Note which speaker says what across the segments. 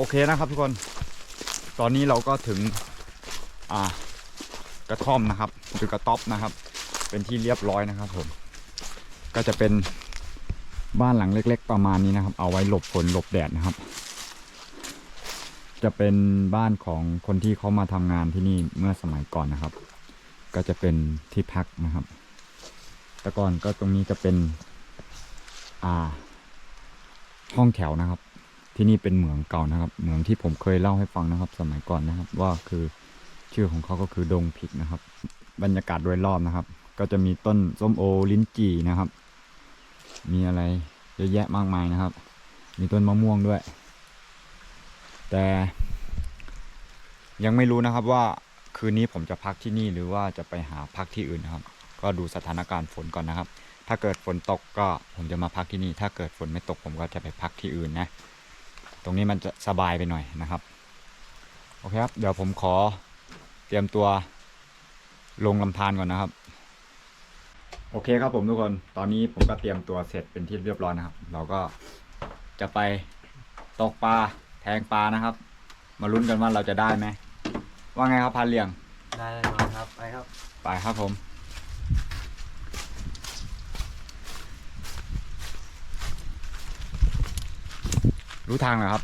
Speaker 1: โอเคนะครับทุกคน ตอนนี้เราก็ถึงอ่ากระท่อมนะครับหรือกระต๊อบนะครับ เป็นที่เรียบร้อยนะครับผม ก็จะเป็นบ้านหลังเล็ก ๆ ประมาณนี้นะครับ เอาไว้หลบฝนหลบแดดนะครับ จะเป็นบ้านของคนที่เขามาทำงานที่นี่เมื่อสมัยก่อนนะครับ ก็จะเป็นที่พักนะครับ แต่ก่อนก็ตรงนี้จะเป็นอ่าห้องแถวนะครับ ที่นี่เป็นเหมืองเก่านะครับ เหมืองที่ผมเคยเล่าให้ฟังนะครับ สมัยก่อนนะครับ ว่าคือชื่อของเขาก็คือดงผิกนะครับ บรรยากาศโดยรอบนะครับ ก็จะมีต้นส้มโอลิ้นจี่นะครับ มีอะไรเยอะแยะมากมายนะครับ มีต้นมะม่วงด้วย แต่ยังไม่รู้นะครับว่าคืนนี้ผมจะพักที่นี่หรือว่าจะไปหาพักที่อื่นนะครับ ก็ดูสถานการณ์ฝนก่อนนะครับ ถ้าเกิดฝนตกก็ผมจะมาพักที่นี่ ถ้าเกิดฝนไม่ตกผมก็จะไปพักที่อื่นนะ รงนี้มันจะสบายไปหน่อยนะครับ โอเคครับ เดี๋ยวผมขอเตรียมตัวลงลำธารก่อนนะครับ โอเคครับผมทุกคน ตอนนี้ผมก็เตรียมตัวเสร็จเป็นที่เรียบร้อยนะครับ เราก็จะไปตกปลาแทงปลานะครับ มาลุ้นกันว่าเราจะได้ไหม ว่าไงครับพันเลียง
Speaker 2: ได้แน่นอนครับ ไปครับ
Speaker 1: ไปครับผม รู้ทางเหรอครับ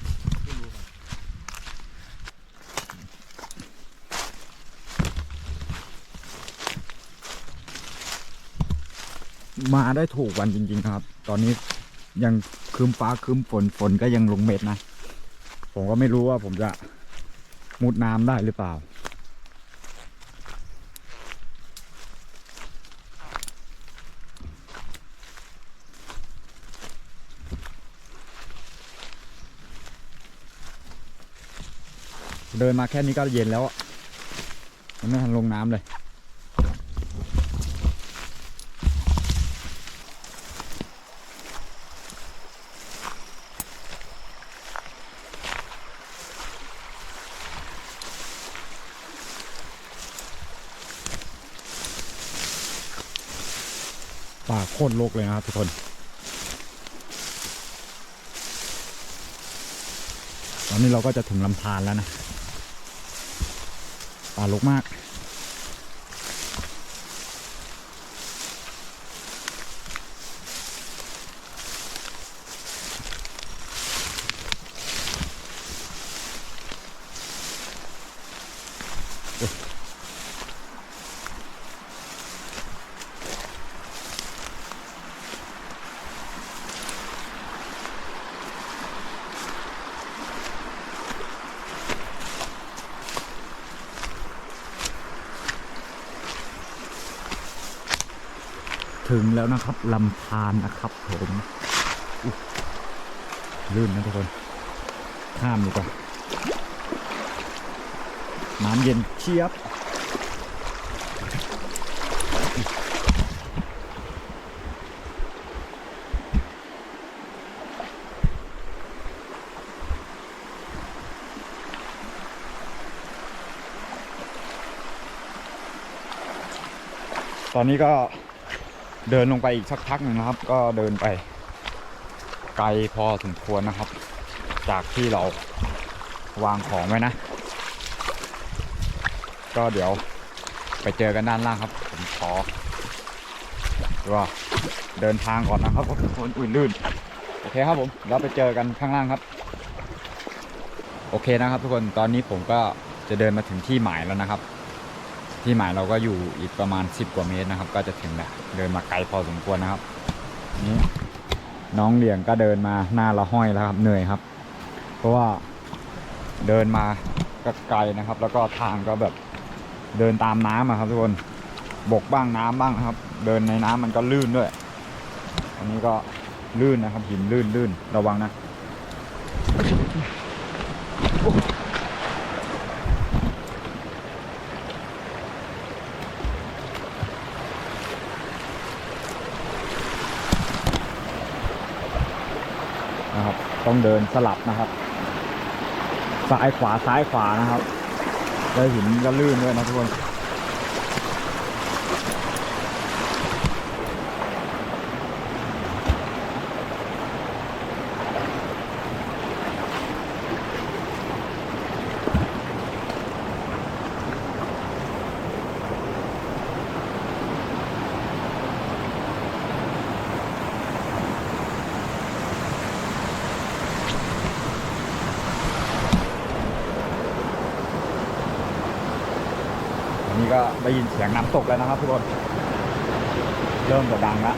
Speaker 1: มาได้ถูกวันจริง ๆ ครับ ตอนนี้ยังคืมฟ้าคืมฝนฝนก็ยังลงเม็ดนะ ผมก็ไม่รู้ว่าผมจะมุดน้ำได้หรือเปล่า ดินมาแค่นี้ก็เย็นแล้วอะยังไม่ทันลงน้ำเลย ป่าโคตรโลกเลยนะครับทุกคนตอนนี้เราก็จะถึงลำธารแล้วนะ ลกมาก ถึงแล้วนะครับลำธารนะครับผมลื่นนะทุกคน ข้ามดีกว่าน้ำเย็นเชียบ ตอนนี้ก็ เดินลงไปอีกสักพักหนึ่งนะครับ ก็เดินไป ไกลพอสมควรนะครับ จากที่เราวางของไว้นะ ก็เดี๋ยวไปเจอกันด้านล่างครับ ผมขอว่าเดินทางก่อนนะครับเพราะฝนอุ่นลื่นโอเคครับผมเราไปเจอกันข้างล่างครับ โอเคนะครับทุกคนตอนนี้ผมก็จะเดินมาถึงที่หมายแล้วนะครับ ที่หมายเราก็อยู่อีกประมาณ 10 กว่าเมตรนะครับ ก็จะถึงแล้วเดินมาไกลพอสมควรนะครับนี่น้องเหลียงก็เดินมาหน้าละห้อยแล้วครับเหนื่อยครับ เพราะว่าเดินมาก็ไกลนะครับ แล้วก็ทางก็แบบเดินตามน้ำอะครับทุกคนบกบ้างน้ำบ้างครับ เดินในน้ำมันก็ลื่นด้วย อันนี้ก็ลื่นนะครับหินลื่นลื่นระวังนะ นะครับ ต้องเดินสลับนะครับซ้ายขวาซ้ายขวานะครับ แล้วหินก็ลื่นด้วยนะทุกคน ก็ได้ยินเสียงน้ำตกแล้วนะครับทุกคน เริ่มจะดังแล้ว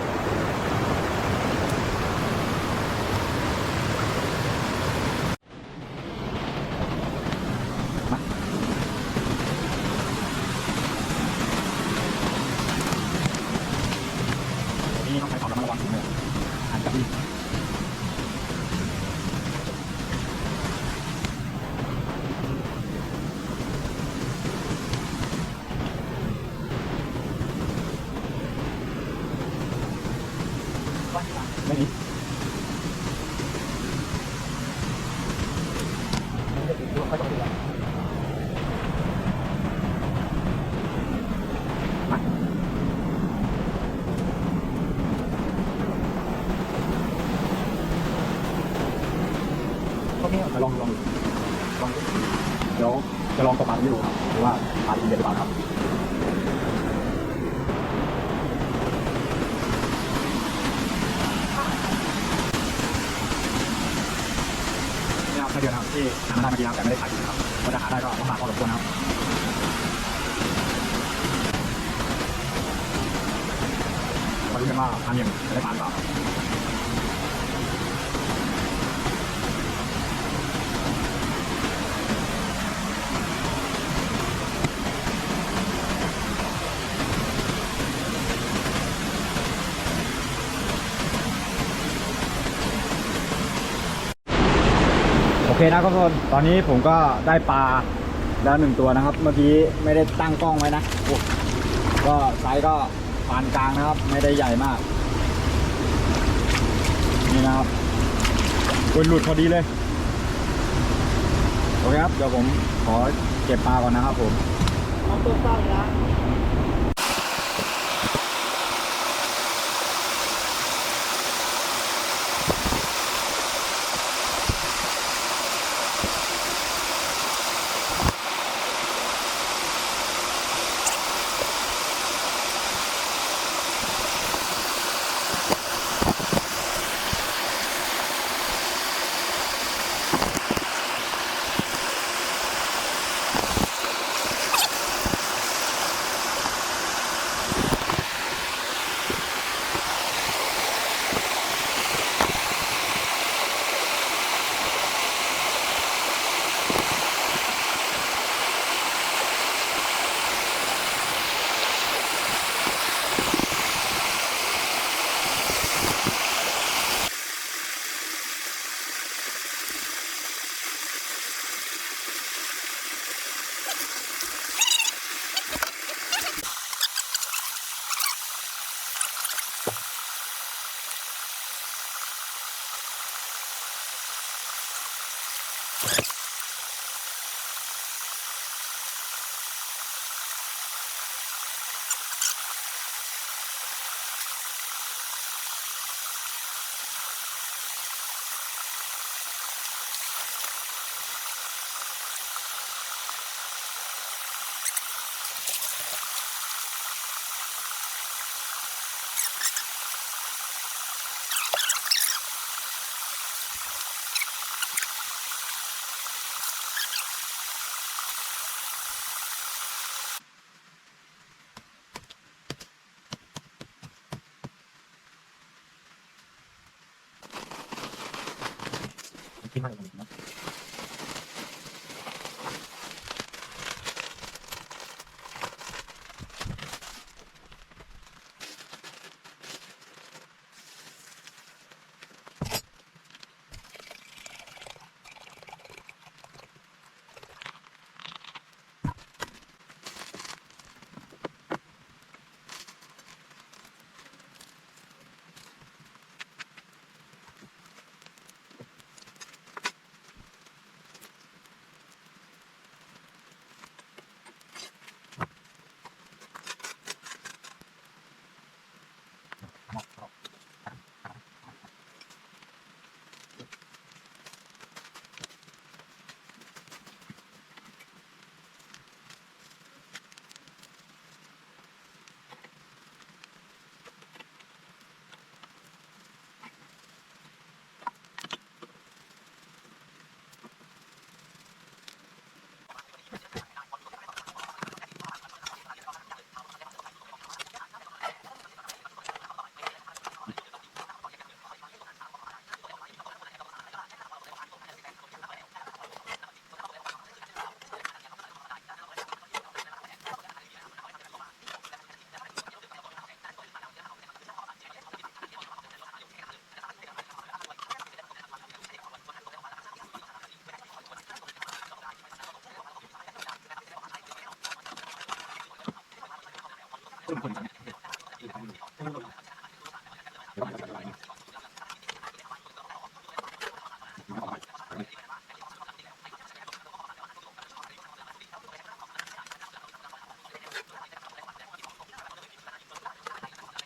Speaker 1: มานี่ต้องใช้ความระมัดระวังสูงเลยอาจจะมี ไม่มีมาโอเคจะลองลองลองดูเดี๋ยวจะลองประมาณนี้ดูครับหรือว่าปาดีเด็ดหรือเปล่าครับ นี่ครับแค่เดียวนะครับ ทำมาได้มาดีแล้วแต่ไม่ได้ขายดีนะครับก็จะหาได้ก็ลำบากพอสมควรนะครับมาดูกันว่าทานยังจะได้ทานหรือเปล่า นะครับทุกคนตอนนี้ผมก็ได้ปลาแล้วหนึ่งตัวนะครับ เมื่อกี้ไม่ได้ตั้งกล้องไว้นะก็ไซส์ก็ปานกลางนะครับ ไม่ได้ใหญ่มาก นี่นะครับตัวหลุดพอดีเลยโอเคครับเดี๋ยวผมขอเก็บปลาก่อนนะครับผม
Speaker 2: เอาตัวตั้งนะ
Speaker 1: โอ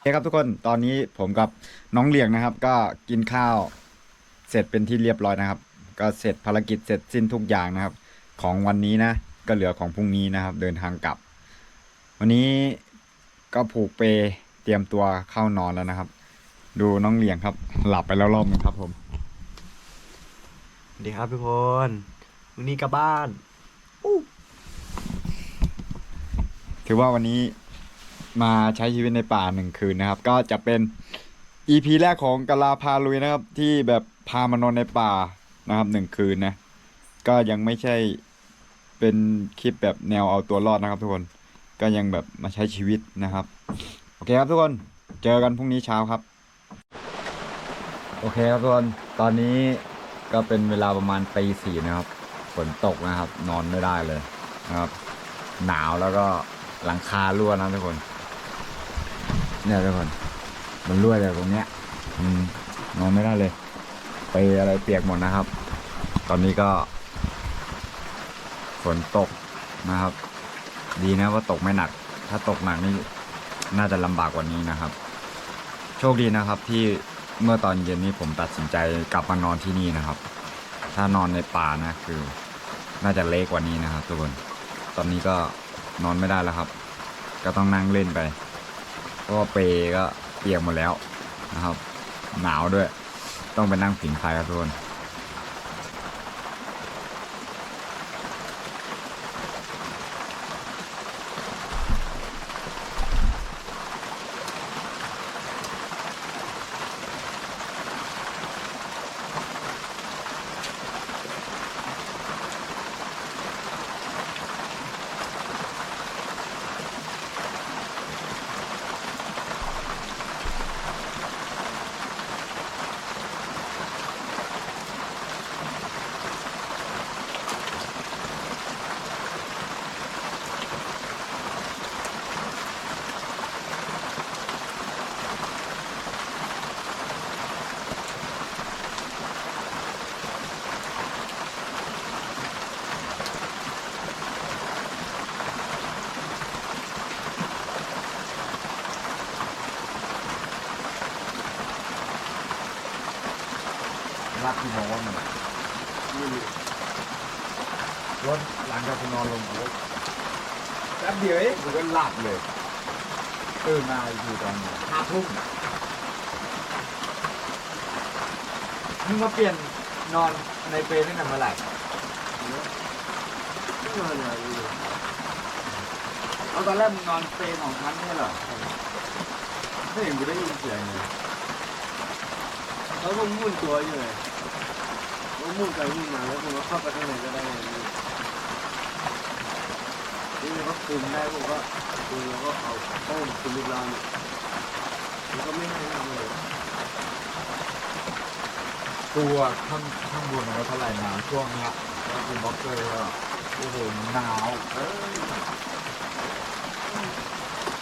Speaker 1: เคครับทุกคน ตอนนี้ผมกับน้องเหลียงนะครับ ก็กินข้าวเสร็จเป็นที่เรียบร้อยนะครับ ก็เสร็จภารกิจเสร็จสิ้นทุกอย่างนะครับ ของวันนี้นะ ก็เหลือของพรุ่งนี้นะครับ เดินทางกลับ วันนี้ ก็ผูกเปเตรียมตัวเข้านอนแล้วนะครับ ดูน้องเหลียงครับ หลับไปแล้วรอบหนึงครับผม
Speaker 2: สวัสดีครับทุกคนวันนี้กลับบ้าน
Speaker 1: ถือว่าวันนี้มาใช้ชีวิตในป่าหนึ่งคืนนะครับ ก็จะเป็น EP แรกของกะลาพาลุยนะครับ ที่แบบพามานอนในป่านะครับหนึ่งคืนนะ ก็ยังไม่ใช่เป็นคลิปแบบแนวเอาตัวรอดนะครับทุกคน ก็ยังแบบมาใช้ชีวิตนะครับ โอเคครับทุกคนเจอกันพรุ่งนี้เช้าครับ โอเคครับทุกคนตอนนี้ก็เป็นเวลาประมาณตีสี่นะครับฝนตกนะครับ นอนไม่ได้เลยนะครับ หนาวแล้วก็หลังคารั่วนะทุกคน เนี่ยทุกคน มันรั่วจากตรงเนี้ยอืมนอนไม่ได้เลย ไปอะไรเปียกหมดนะครับ ตอนนี้ก็ฝนตกนะครับ ดีนะว่าตกไม่หนัก ถ้าตกหนักนี่น่าจะลำบากกว่านี้นะครับ โชคดีนะครับที่เมื่อตอนเย็นนี้ผมตัดสินใจกลับมานอนที่นี่นะครับ ถ้านอนในป่านะคือ น่าจะเละกว่านี้นะครับ ทุกคน ตอนนี้ก็นอนไม่ได้แล้วครับ ก็ต้องนั่งเล่นไปเพราะว่าเปก็เปียกหมดแล้วนะครับ หนาวด้วย ต้องไปนั่งผิงไฟครับทุกคนากคุณนอนลงแป๊บเดียวเองผมก็หลับเลยตื่นมาอยู่ตอนห้าทุ่มมึงมาเปลี่ยนนอนในเปรย์ตั้งแต่เมื่อไหร่
Speaker 2: เอา
Speaker 1: ตอนแรกมึงนอนเปรย์ของชั้นไม่ใช่เหรอไม่เห็นกูได้ยินเสียงเลย
Speaker 2: แล้วก็มุ่นตัวอยู่เลยก็มุ่นไปมุ่นมาแล้วผมก็เข้าไปข้างในก็ได้เลย ก็คุมได้ผมก็คุมแล้วก็เอาต้มคุมลูกลานมันก็ไม่ให้ทำเลย
Speaker 1: ตัวข้างข้างบนมันก็เท่าไหร่นะช่วงเนี้ยแล้วเป็นบล็อกเกอร์ก็โอ้โหหนาวเอ้ย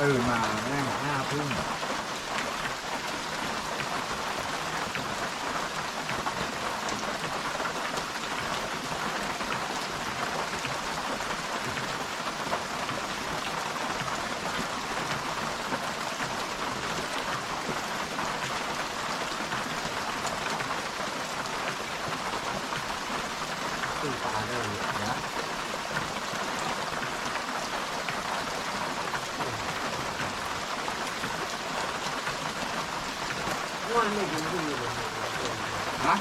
Speaker 1: ตื่นมาแม่งห้าทุ่ม
Speaker 2: ตื่นตาได้เลยนะว่าไม่กินที่นี่เลย
Speaker 1: นะ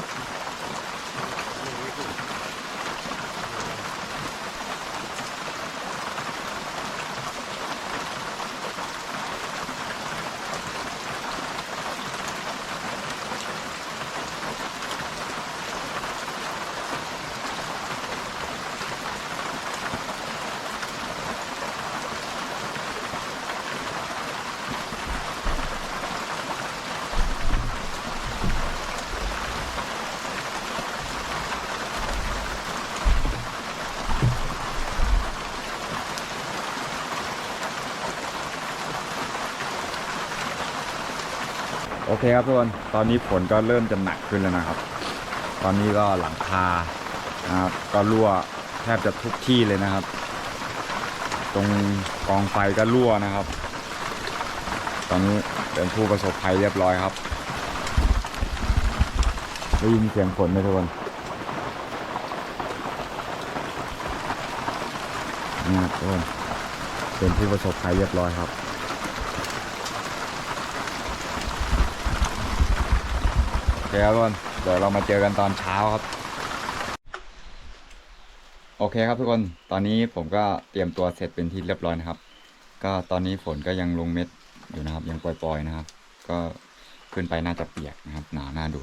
Speaker 2: เเค
Speaker 1: ครับทุกคนตอนนี้ฝนก็เริ่มจะหนักขึ้นแล้วนะครับ ตอนนี้ก็หลังคานะครับก็รั่วแทบจะทุกที่เลยนะครับ ตรงกองไฟก็รั่วนะครับ ตอนนี้เป็นผู้ประสบภัยเรียบร้อยครับได้ยินเสียงฝนไหมทุกคนนี่ครับทุกคนเป็นผู้ประสบภัยเรียบร้อยครับ โอเคครับทุกคนเดี๋ยวเรามาเจอกันตอนเช้าครับ โอเคครับทุกคนตอนนี้ผมก็เตรียมตัวเสร็จเป็นที่เรียบร้อยนะครับ ก็ตอนนี้ฝนก็ยังลงเม็ดอยู่นะครับ ยังปล่อยๆนะครับ ก็ขึ้นไปน่าจะเปียกนะครับ หนาวน่าดู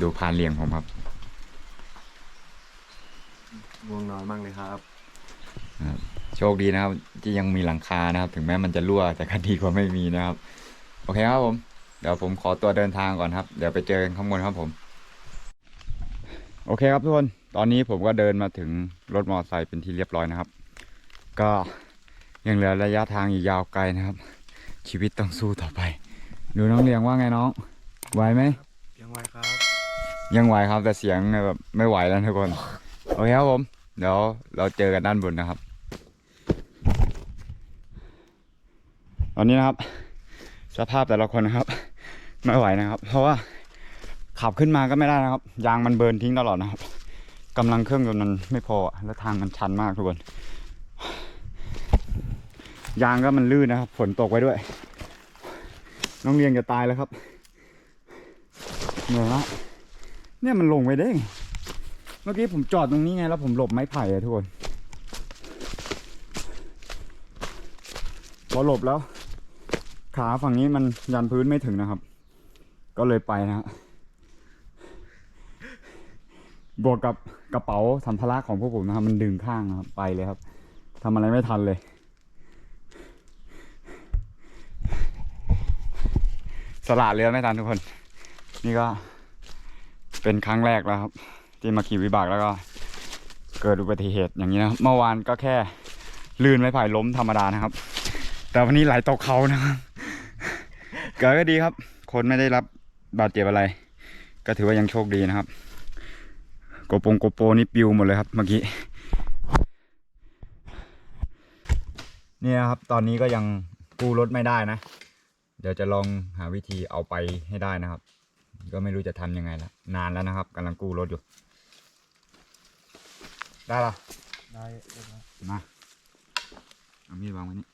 Speaker 1: ดูพานเลียงผมครับ
Speaker 2: ง่วงนอนมากเลยครับ
Speaker 1: นะครับ โชคดีนะครับที่ยังมีหลังคานะครับ ถึงแม้มันจะรั่วแต่ก็ดีกว่าไม่มีนะครับ โอเคครับผมเดี๋ยวผมขอตัวเดินทางก่อนครับ เดี๋ยวไปเจอกันข้างบนครับผม โอเคครับทุกคน ตอนนี้ผมก็เดินมาถึงรถมอเตอร์ไซค์เป็นที่เรียบร้อยนะครับ ก็ยังเหลือระยะทางอีกยาวไกลนะครับ ชีวิตต้องสู้ต่อไป ดูน้องเลียงว่าไงน้องไหวไหม
Speaker 2: ยังไงครับ
Speaker 1: ยังไหวครับแต่เสียงแบบไม่ไหวแล้วทุกคน โอเคครับผม เดี๋ยวเราเจอกันด้านบนนะครับ ตอนนี้นะครับ สภาพแต่ละคนนะครับ ไม่ไหวนะครับ เพราะว่าขับขึ้นมาก็ไม่ได้นะครับ ยางมันเบิร์นทิ้งตลอดนะครับกำลังเครื่องยนต์มันไม่พอแล้วทางมันชันมากทุกคนยางก็มันลื่นนะครับฝนตกไว้ด้วย น้องเรียงจะตายแล้วครับเหนื่อยมากเนี่ยมันลงไปได้ไงเมื่อกี้ผมจอดตรงนี้ไงแล้วผมหลบไม้ไผ่อะทุกคนพอหลบแล้ว ขาฝั่งนี้มันยันพื้นไม่ถึงนะครับ ก็เลยไปนะบวกกับกระเป๋าสัมภาระของพวกผมนะครับ มันดึงข้างนะครับไปเลยครับทำอะไรไม่ทันเลย สละเรือไม่ทันทุกคน นี่ก็เป็นครั้งแรกแล้วครับ ที่มาขี่วิบากแล้วก็ เกิดอุบัติเหตุอย่างนี้นะเมื่อวานก็แค่ลื่นไม้ไผ่ล้มธรรมดานะครับ แต่วันนี้ไหลตกเขานะครับเกิดก็ดีครับ คนไม่ได้รับ บาดเจ็บอะไร ก็ถือว่ายังโชคดีนะครับ โกโปงโกโปนี่ปิวหมดเลยครับเมื่อกี้เนี่ยครับ ตอนนี้ก็ยังกู้รถไม่ได้นะ เดี๋ยวจะลองหาวิธีเอาไปให้ได้นะครับ ก็ไม่รู้จะทำยังไงละนานแล้วนะครับกำลังกู้รถอยู่ ได้ละ
Speaker 2: ได้ได้ครับ
Speaker 1: มาเอามีดวางไว้นี่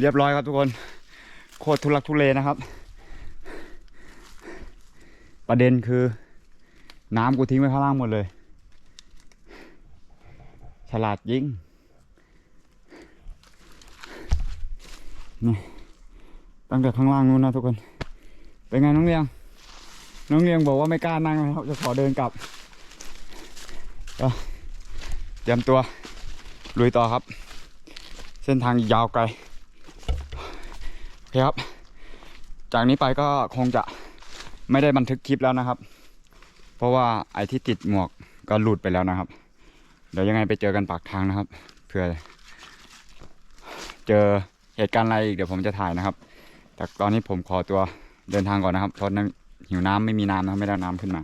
Speaker 1: เรียบร้อยครับทุกคน โคตรทุลักทุเลนะครับ ประเด็นคือ น้ำกูทิ้งไว้ข้างล่างหมดเลย ฉลาดยิ่งนี่ตั้งแต่ข้างล่างนู้นนะทุกคน เป็นไงน้องเลียง น้องเลียงบอกว่าไม่กล้านั่งแล้วจะขอเดินกลับก็เตรียมตัวลุยต่อครับ เส้นทางยาวไกล ครับ จากนี้ไปก็คงจะไม่ได้บันทึกคลิปแล้วนะครับ เพราะว่าไอ้ที่ติดหมวกก็หลุดไปแล้วนะครับ เดี๋ยวยังไงไปเจอกันปากทางนะครับเพื่อเจอเหตุการณ์อะไรอีกเดี๋ยวผมจะถ่ายนะครับ แต่ตอนนี้ผมขอตัวเดินทางก่อนนะครับเพราะน้ำหิวน้ำไม่มีน้ำนะไม่ได้น้ำขึ้นมา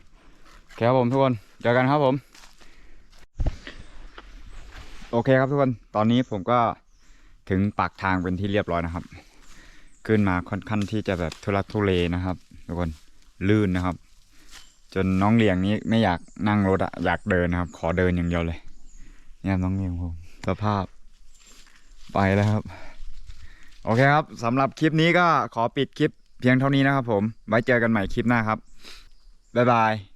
Speaker 1: โอเคครับผมทุกคนเจอกันครับผม โอเคครับทุกคนตอนนี้ผมก็ถึงปากทางเป็นที่เรียบร้อยนะครับ ขึ้นมาค่อนข้างที่จะแบบทุลักทุเลนะครับทุกคนลื่นนะครับ จนน้องเลียงนี้ไม่อยากนั่งรถอะอยากเดินนะครับ ขอเดินอย่างเดียวเลยเนี่ยน้องเลียงผมสภาพไปแล้วครับ โอเคครับสำหรับคลิปนี้ก็ขอปิดคลิปเพียงเท่านี้นะครับผมไว้เจอกันใหม่คลิปหน้าครับบ๊ายบาย